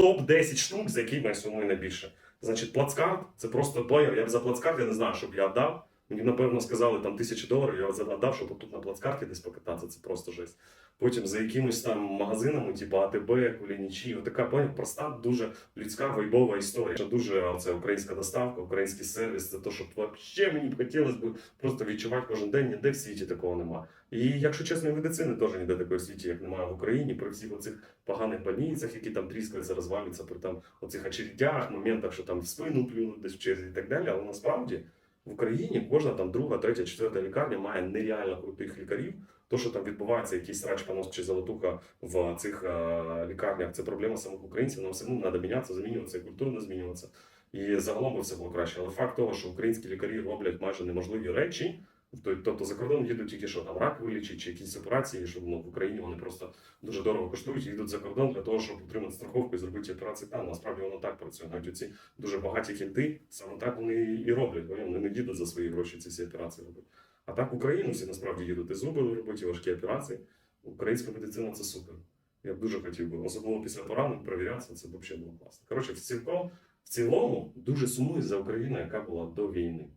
топ-10 штук, за які ми сумує найбільше. Значить, плацкарт це просто плеєр. Я б за плацкарт я не знаю, щоб я дав. Мені, напевно, сказали там тисячі доларів, я за- дав, щоб тут на плацкарті десь покататися, це просто жесть. Потім за якимись там магазинами, типу АТБ, Кулінічі, поняв, проста, дуже людська вайбова історія. Дуже це українська доставка, український сервіс. Це те, що взагалі мені б хотілося б просто відчувати кожен день, ніде в світі такого нема. І якщо чесно, і медицини теж ніде такої в світі, як немає в Україні, при всіх оцих поганих больницях, які там тріскаються, розвалюються, при там оцих очередях, моментах, що там в спину плюнуть десь в черзі і так далі. Але насправді в Україні кожна там друга, третя, четверта лікарня має нереально крутих лікарів. То, що там відбувається, якийсь рачка понос чи золотуха в цих е, лікарнях, це проблема самих українців. Нам самим треба мінятися, змінюватися, і культурно змінюватися. І загалом би все було краще. Але факт того, що українські лікарі роблять майже неможливі речі, тобто за кордон їдуть тільки що там рак вилічить чи якісь операції, що ну, в Україні вони просто дуже дорого коштують, їдуть за кордон для того, щоб отримати страховку і зробити операції там. Насправді воно так працює. Навіть оці дуже багаті кінти, саме так вони і роблять. Вони не їдуть за свої гроші ці всі операції робити. А так в Україну всі насправді їдуть і зуби робити, важкі операції. Українська медицина це супер. Я б дуже хотів би, особливо після поранень, перевірятися, це б взагалі було класно. Коротше, в цілком, в цілому дуже сумую за Україну, яка була до війни.